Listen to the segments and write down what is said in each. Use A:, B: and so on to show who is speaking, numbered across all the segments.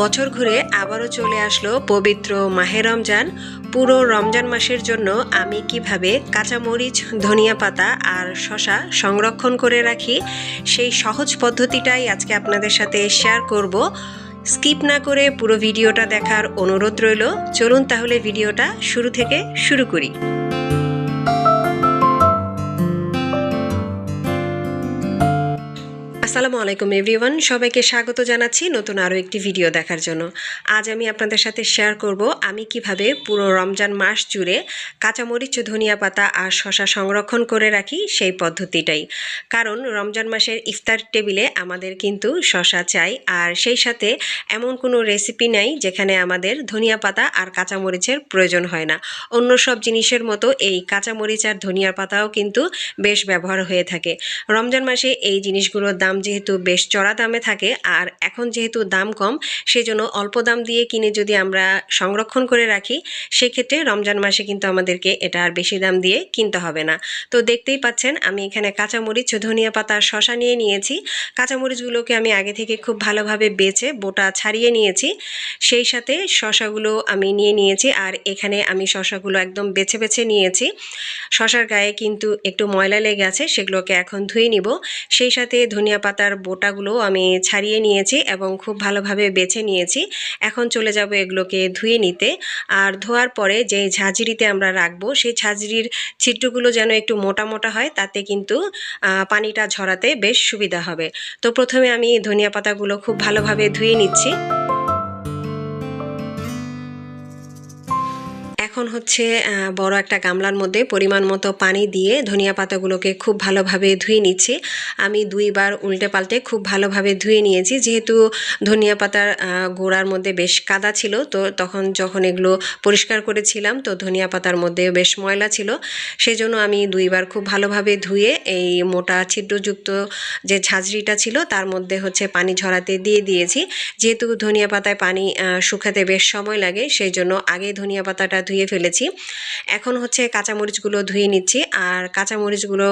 A: বছর ঘুরে আবারও চলে আসলো পবিত্র মাহে রমজান। পুরো রমজান মাসের জন্য আমি কীভাবে কাঁচামরিচ, ধনিয়া পাতা আর শশা সংরক্ষণ করে রাখি, সেই সহজ পদ্ধতিটাই আজকে আপনাদের সাথে শেয়ার করব। স্কিপ না করে পুরো ভিডিওটা দেখার অনুরোধ রইল। চলুন তাহলে ভিডিওটা শুরু থেকে শুরু করি। আসসালামু আলাইকুম, এভরিওয়ান। সবাইকে স্বাগত জানাচ্ছি নতুন আরও একটি ভিডিও দেখার জন্য। আজ আমি আপনাদের সাথে শেয়ার করব আমি কীভাবে পুরো রমজান মাস জুড়ে কাঁচামরিচ, ধনিয়া পাতা আর শশা সংরক্ষণ করে রাখি সেই পদ্ধতিটাই। কারণ রমজান মাসের ইফতার টেবিলে আমাদের কিন্তু শশা চাই আর সেই সাথে এমন কোনো রেসিপি নাই যেখানে আমাদের ধনিয়া পাতা আর কাঁচামরিচের প্রয়োজন হয় না। অন্য সব জিনিসের মতো এই কাঁচামরিচ আর ধনিয়া পাতাও কিন্তু বেশ ব্যবহার হয়ে থাকে। রমজান মাসে এই জিনিসগুলোর দাম যেহেতু বেশ চড়া দামে থাকে, আর এখন যেহেতু দাম কম, সেজন্য অল্প দাম দিয়ে কিনে যদি আমরা সংরক্ষণ করে রাখি, সেক্ষেত্রে রমজান মাসে কিন্তু আমাদেরকে এটা আর বেশি দাম দিয়ে কিনতে হবে না। তো দেখতেই পাচ্ছেন, আমি এখানে কাঁচামরিচ, ধনিয়া পাতা শশা নিয়ে নিয়েছি। কাঁচামরিচগুলোকে আমি আগে থেকে খুব ভালোভাবে বেছে বোটা ছাড়িয়ে নিয়েছি। সেই সাথে শশাগুলো আমি নিয়ে নিয়েছি, আর এখানে আমি শশাগুলো একদম বেছে বেছে নিয়েছি। শশার গায়ে কিন্তু একটু ময়লা লেগে আছে, সেগুলোকে এখন ধুয়ে নিব। সেই সাথে ধনিয়া পাতার বোটাগুলো আমি ছাড়িয়ে নিয়েছি এবং খুব ভালোভাবে বেছে নিয়েছি। এখন চলে যাব এগুলোকে ধুয়ে নিতে। আর ধোয়ার পরে যে ঝাঁঝরিতে আমরা রাখব, সেই ঝাঁঝরির ছিট্টুগুলো যেন একটু মোটা মোটা হয়, তাতে কিন্তু পানিটা ঝরাতে বেশ সুবিধা হবে। তো প্রথমে আমি ধনিয়া পাতাগুলো খুব ভালোভাবে ধুয়ে নিচ্ছি। এখন হচ্ছে বড় একটা গামলার মধ্যে পরিমাণ মতো পানি দিয়ে ধনিয়া পাতাগুলোকে খুব ভালোভাবে ধুয়ে নিচ্ছি। আমি দুইবার উল্টে পাল্টে খুব ভালোভাবে ধুয়ে নিয়েছি। যেহেতু ধনিয়া পাতার গোড়ার মধ্যে বেশ কাদা ছিল, তো তখন যখন এগুলো পরিষ্কার করেছিলাম, তো ধনিয়া পাতার মধ্যে বেশ ময়লা ছিল। সেজন্য আমি দুইবার খুব ভালোভাবে ধুয়ে এই মোটা ছিদ্রযুক্ত যে ঝাঁঝরিটা ছিল, তার মধ্যে হচ্ছে পানি ঝরাতে দিয়ে দিয়েছি। যেহেতু ধনিয়া পাতায় পানি শুকাতে বেশ সময় লাগে সেই জন্য আগে ধনিয়া পাতাটা ধুয়ে ফেলেছি এখন হচ্ছে কাঁচামরিচগুলো ধুয়ে নিচ্ছি। আর কাঁচামরিচগুলো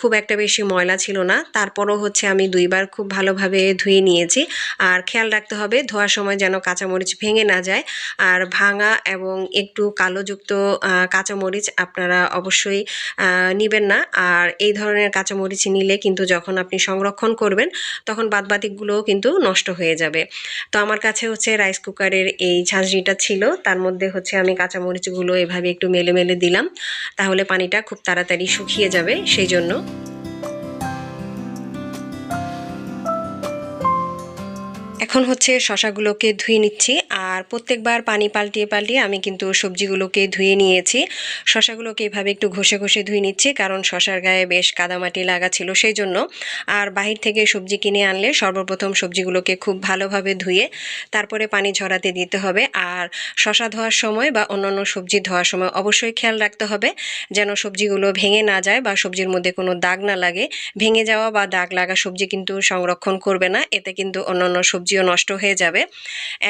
A: খুব একটা বেশি ময়লা ছিল না। তারপরও হচ্ছে আমি দুইবার খুব ভালোভাবে ধুয়ে নিয়েছি। আর খেয়াল রাখতে হবে, ধোয়ার সময় যেন কাঁচামরিচ ভেঙে না যায়। আর ভাঙা এবং একটু কালোযুক্ত কাঁচামরিচ আপনারা অবশ্যই নেবেন না। আর এই ধরনের কাঁচামরিচ নিলে কিন্তু যখন আপনি সংরক্ষণ করবেন, তখন বাদবাতিকগুলোও কিন্তু নষ্ট হয়ে যাবে। তো আমার কাছে হচ্ছে রাইস কুকারের এই ঝাঁঝরিটা ছিল। তার মধ্যে হচ্ছে আমি কাঁচামরিচ মরিচগুলো এভাবে একটু মেলে মেলে দিলাম তাহলে পানিটা খুব তাড়াতাড়ি শুকিয়ে যাবে সেই জন্য এখন হচ্ছে শশাগুলোকে ধুয়ে নিচ্ছি আর প্রত্যেকবার পানি পাল্টিয়ে পাল্টিয়ে আমি কিন্তু সবজিগুলোকে ধুয়ে নিয়েছি। শশাগুলোকে এভাবে একটু ঘষে ঘষে ধুয়ে নিচ্ছি কারণ শশার গায়ে বেশ কাদামাটি লাগা ছিল সেই জন্য আর বাহির থেকে সবজি কিনে আনলে সর্বপ্রথম সবজিগুলোকে খুব ভালোভাবে ধুয়ে তারপরে পানি ঝরাতে দিতে হবে। আর শশা ধোয়ার সময় বা অন্যান্য সবজি ধোয়ার সময় অবশ্যই খেয়াল রাখতে হবে যেন সবজিগুলো ভেঙে না যায় বা সবজির মধ্যে কোনো দাগ না লাগে। ভেঙে যাওয়া বা দাগ লাগা সবজি কিন্তু সংরক্ষণ করবে না। এতে কিন্তু অন্যান্য সবজি নষ্ট হয়ে যাবে।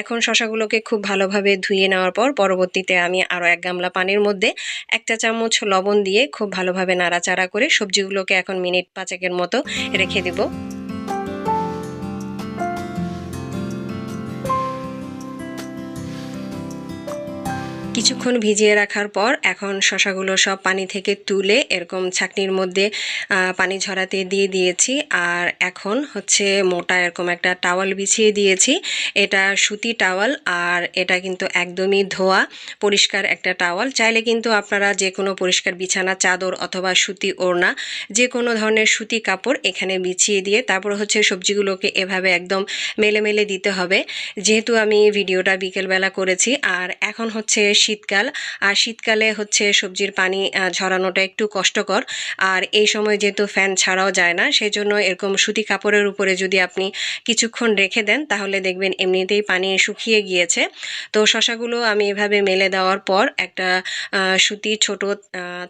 A: এখন শশাগুলোকে খুব ভালোভাবে ধুয়ে নেওয়ার পর পরবর্তীতে আমি আরও এক গামলা পানির মধ্যে একটা চামচ লবণ দিয়ে খুব ভালোভাবে নাড়াচাড়া করে সবজিগুলোকে এখন মিনিট পাঁচেকের মতো রেখে দেবো। কিছুক্ষণ ভিজিয়ে রাখার পর এখন শশাগুলো সব পানি থেকে তুলে এরকম ছাকনির মধ্যে পানি ঝরাতে দিয়ে দিয়েছি। আর এখন হচ্ছে মোটা এরকম একটা টাওয়াল বিছিয়ে দিয়েছি। এটা সুতি টাওয়াল আর এটা কিন্তু একদমই ধোয়া, পরিষ্কার একটা টাওয়াল। চাইলে কিন্তু আপনারা যে কোনো পরিষ্কার বিছানা, চাদর অথবা সুতি ওড়না যে কোনো ধরনের সুতি কাপড় এখানে বিছিয়ে দিয়ে তারপর হচ্ছে সবজিগুলোকে এভাবে একদম মেলে মেলে দিতে হবে। যেহেতু আমি ভিডিওটা বিকেলবেলা করেছি, আর এখন হচ্ছে শীতকাল। আর শীতকালে হচ্ছে সবজির পানি ঝরানোটা একটু কষ্টকর। আর এই সময় যেহেতু ফ্যান ছাড়াও যায় না সেই জন্য এরকম সুতি কাপড়ের উপরে যদি আপনি কিছুক্ষণ রেখে দেন, তাহলে দেখবেন এমনিতেই পানি শুকিয়ে গিয়েছে। তো শশাগুলো আমি এভাবে মেলে দেওয়ার পর একটা সুতি ছোট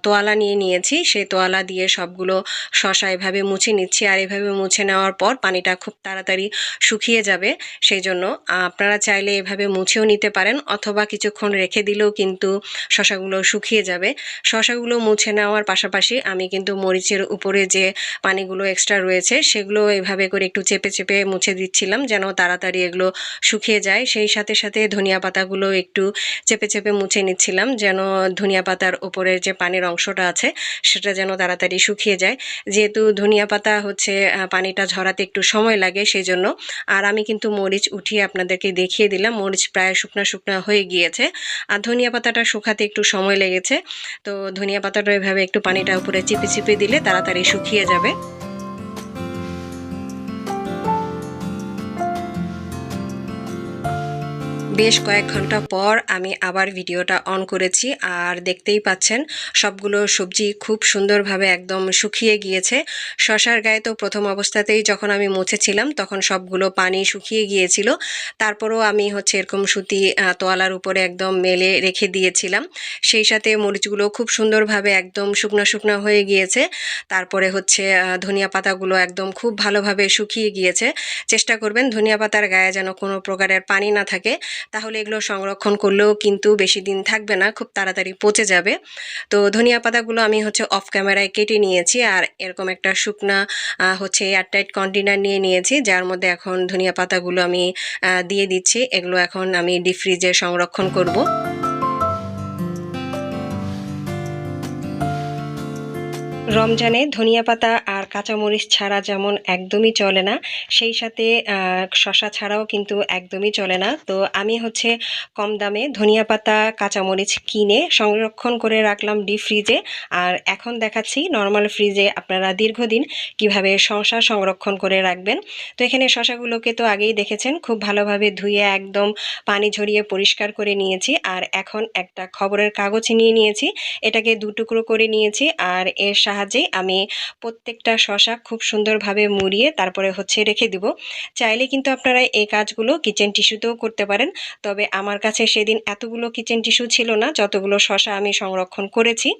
A: তোয়ালা নিয়ে নিয়েছি। সেই তোয়ালা দিয়ে সবগুলো শশা এভাবে মুছে নিচ্ছি। আর এভাবে মুছে নেওয়ার পর পানিটা খুব তাড়াতাড়ি শুকিয়ে যাবে। সেই জন্য আপনারা চাইলে এভাবে মুছেও নিতে পারেন। অথবা কিছুক্ষণ রেখে দিলেও দিলেও কিন্তু শশাগুলো শুকিয়ে যাবে। শশাগুলো মুছে নেওয়ার পাশাপাশি আমি কিন্তু মরিচের উপরে যে পানিগুলো এক্সট্রা রয়েছে, সেগুলো এভাবে করে একটু চেপে চেপে মুছে দিচ্ছিলাম যেন তাড়াতাড়ি এগুলো শুকিয়ে যায়। সেই সাথে সাথে ধনিয়া পাতাগুলো একটু চেপে চেপে মুছে নিচ্ছিলাম যেন ধনিয়া পাতার উপরের যে পানির অংশটা আছে, সেটা যেন তাড়াতাড়ি শুকিয়ে যায়। যেহেতু ধনিয়া পাতা হচ্ছে পানিটা ঝরাতে একটু সময় লাগে সেই জন্য আর আমি কিন্তু মরিচ উঠিয়ে আপনাদেরকে দেখিয়ে দিলাম। মরিচ প্রায় শুকনা শুকনা হয়ে গিয়েছে। আর ধনিয়া পাতাটা শুকাতে একটু সময় লেগেছে। তো ধনিয়া পাতাটা এভাবে একটু পানিটা উপরে চিপে চিপে দিলে তাড়াতাড়ি শুকিয়ে যাবে। বেশ কয়েক ঘণ্টা পর আমি আবার ভিডিওটা অন করেছি। আর দেখতেই পাচ্ছেন, সবগুলো সবজি খুব সুন্দরভাবে একদম শুকিয়ে গিয়েছে। শশার গায়ে তো প্রথম অবস্থাতেই যখন আমি মুছেছিলাম, তখন সবগুলো পানি শুকিয়ে গিয়েছিল। তারপরও আমি হচ্ছে এরকম সুতি তোয়ালার উপরে একদম মেলে রেখে দিয়েছিলাম। সেই সাথে মরিচগুলো খুব সুন্দরভাবে একদম শুকনো শুকনো হয়ে গিয়েছে। তারপরে হচ্ছে ধনিয়া পাতাগুলো একদম খুব ভালোভাবে শুকিয়ে গিয়েছে। চেষ্টা করবেন ধনিয়া পাতার গায়ে যেন কোনো প্রকারের পানি না থাকে। তাহলে এগুলো সংরক্ষণ করলেও কিন্তু বেশি দিন থাকবে না, খুব তাড়াতাড়ি পচে যাবে। তো ধনিয়া পাতাগুলো আমি হচ্ছে অফ ক্যামেরায় কেটে নিয়েছি আর এরকম একটা শুকনা হচ্ছে এয়ারটাইট কন্টেনার নিয়ে নিয়েছি, যার মধ্যে এখন ধনিয়া পাতাগুলো আমি দিয়ে দিচ্ছি। এগুলো এখন আমি ডিপ ফ্রিজে সংরক্ষণ করব। রমজানে ধনিয়া পাতা আর কাঁচামরিচ ছাড়া যেমন একদমই চলে না, সেই সাথে শশা ছাড়াও কিন্তু একদমই চলে না। তো আমি হচ্ছে কম দামে ধনিয়া পাতা, কাঁচামরিচ কিনে সংরক্ষণ করে রাখলাম ডিপ ফ্রিজে আর এখন দেখাচ্ছি নর্মাল ফ্রিজে আপনারা দীর্ঘদিন কীভাবে শশা সংরক্ষণ করে রাখবেন। তো এখানে শশাগুলোকে তো আগেই দেখেছেন, খুব ভালোভাবে ধুয়ে একদম পানি ঝরিয়ে পরিষ্কার করে নিয়েছি। আর এখন একটা খবরের কাগজ নিয়ে নিয়েছি, এটাকে দু টুকরো করে নিয়েছি। আর এর সাহায্যেই আমি প্রত্যেকটা শশা খুব সুন্দরভাবে মুড়িয়ে তারপরে হচ্ছে রেখে দিব। চাইলে কিন্তু আপনারা এই কাজগুলো কিচেন টিস্যুতেও করতে পারেন। তবে আমার কাছে সেদিন এতগুলো কিচেন টিস্যু ছিল না, যতগুলো শশা আমি সংরক্ষণ করেছি।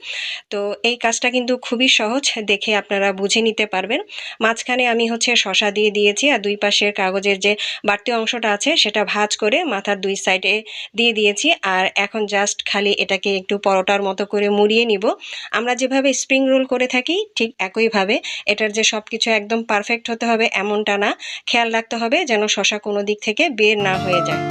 A: তো এই কাজটা কিন্তু খুবই সহজ, দেখে আপনারা বুঝে নিতে পারবেন। মাঝখানে আমি হচ্ছে শশা দিয়ে দিয়েছি আর দুই পাশের কাগজের যে বাড়তি অংশটা আছে, সেটা ভাজ করে মাথার দুই সাইডে দিয়ে দিয়েছি। আর এখন জাস্ট খালি এটাকে একটু পরোটার মতো করে মুড়িয়ে নিব। আমরা যেভাবে স্প্রিং রোল করে থাকি, ঠিক একইভাবে এটার যে সব কিছু একদম পারফেক্ট হতে হবে এমনটা না। খেয়াল রাখতে হবে যেন শশা কোনো দিক থেকে বের না হয়ে যায়।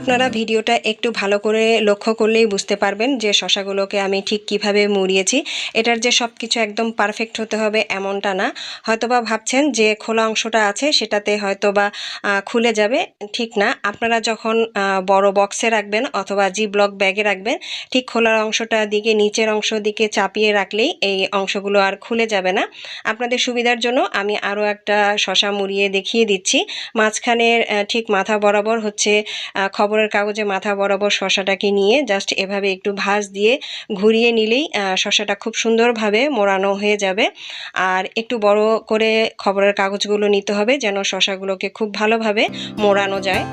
A: আপনারা ভিডিওটা একটু ভালো করে লক্ষ্য করলেই বুঝতে পারবেন যে শশাগুলোকে আমি ঠিক কীভাবে মুড়িয়েছি। এটার যে সব কিছু একদম পারফেক্ট হতে হবে এমনটা না। হয়তোবা ভাবছেন যে খোলা অংশটা আছে সেটাতে হয়তোবা খুলে যাবে। ঠিক না। আপনারা যখন বড় বক্সে রাখবেন অথবা জি ব্লক ব্যাগে রাখবেন ঠিক খোলার অংশটা দিকে নিচের অংশ দিকে চাপিয়ে রাখলেই এই অংশগুলো আর খুলে যাবে না। আপনাদের সুবিধার জন্য আমি আরও একটা শশা মুড়িয়ে দেখিয়ে দিচ্ছি। মাঝখানের ঠিক মাথা বরাবর হচ্ছে আহ, খবরের কাগজে মাথা বরাবর শশাটাকে নিয়ে জাস্ট এভাবে একটু ভাঁজ দিয়ে ঘুরিয়ে নিলেই শশাটা খুব সুন্দরভাবে মোড়ানো হয়ে যাবে। আর একটু বড় করে খবরের কাগজগুলো নিতে হবে যেন শশাগুলোকে খুব ভালোভাবে মোড়ানো যায়।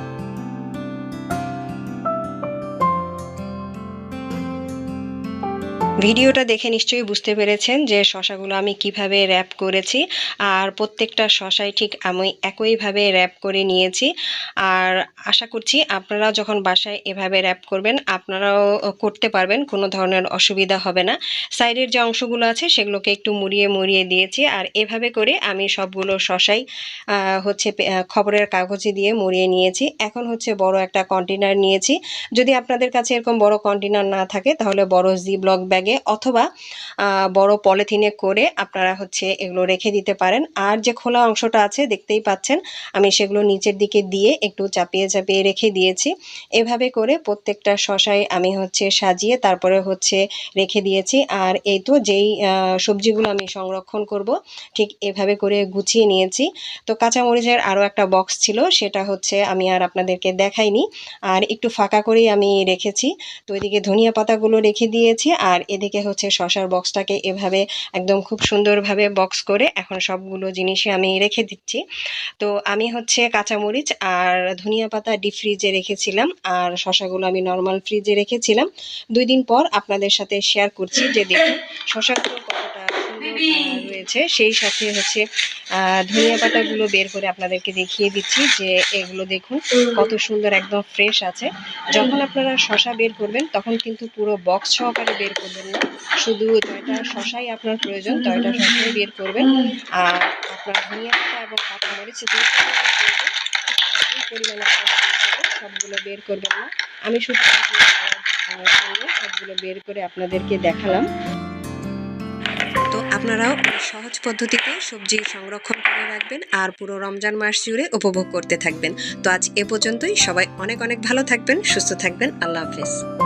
A: ভিডিওটা দেখে নিশ্চয়ই বুঝতে পেরেছেন যে শশাগুলো আমি কীভাবে র্যাপ করেছি। আর প্রত্যেকটা শশাই ঠিক আমি একইভাবে র্যাপ করে নিয়েছি। আর আশা করছি আপনারা যখন বাসায় এভাবে র্যাপ করবেন, আপনারাও করতে পারবেন, কোনো ধরনের অসুবিধা হবে না। সাইডের যে অংশগুলো আছে সেগুলোকে একটু মুড়িয়ে মুড়িয়ে দিয়েছি। আর এভাবে করে আমি সবগুলো শশাই হচ্ছে খবরের কাগজে দিয়ে মুড়িয়ে নিয়েছি। এখন হচ্ছে বড় একটা কন্টেনার নিয়েছি। যদি আপনাদের কাছে এরকম বড় কন্টেনার না থাকে, তাহলে বড় জি ব্লক ব্যাগে অথবা বড় পলিথিনে করে আপনারা হচ্ছে এগুলো রেখে দিতে পারেন। আর যে খোলা অংশটা আছে দেখতেই পাচ্ছেন, আমি সেগুলো নিচের দিকে দিয়ে একটু চাপিয়ে চাপিয়ে রেখে দিয়েছি। এভাবে করে প্রত্যেকটা শশায় আমি হচ্ছে সাজিয়ে তারপরে হচ্ছে রেখে দিয়েছি। আর এই তো যেই সবজিগুলো আমি সংরক্ষণ করব, ঠিক এভাবে করে গুছিয়ে নিয়েছি। তো কাঁচামরিচের আরও একটা বক্স ছিল, সেটা হচ্ছে আমি আর আপনাদেরকে দেখাইনি। আর একটু ফাঁকা করেই আমি রেখেছি। তো এদিকে ধনিয়া পাতাগুলো রেখে দিয়েছি। আর এদিকে হচ্ছে শশার বক্সটাকে এভাবে একদম খুব সুন্দরভাবে বক্স করে এখন সবগুলো জিনিসই আমি রেখে দিচ্ছি। তো আমি হচ্ছে কাঁচামরিচ আর ধনিয়া পাতা ডিপ ফ্রিজে রেখেছিলাম আর শশাগুলো আমি নর্মাল ফ্রিজে রেখেছিলাম। দুই দিন পর আপনাদের সাথে শেয়ার করছি যে দেখুন শশাগুলো রয়েছে, সেই সাথে হচ্ছে ধনিয়া পাতাগুলো বের করে আপনাদেরকে দেখিয়ে দিচ্ছি যে এগুলো দেখুন, কত সুন্দর একদম ফ্রেশ আছে। যখন আপনারা শশা বের করবেন, তখন কিন্তু পুরো বক্স সহকারে বের করবেন না। শুধু জয়টা শশাই আপনার প্রয়োজন, জয়টা শশাই বের করবেন। আর আপনার ধনিয়া পাতা এবং কাঁচামরিচ যে পরিমাণে সবগুলো বের করবেন না। আমি শুধু সবগুলো বের করে আপনাদেরকে দেখালাম। তো আপনারাও সহজ পদ্ধতিতে সবজি সংরক্ষণ করে রাখবেন আর পুরো রমজান মাস জুড়ে উপভোগ করতে থাকবেন। তো আজ এ পর্যন্তই। সবাই অনেক অনেক ভালো থাকবেন, সুস্থ থাকবেন। আল্লাহ হাফেজ।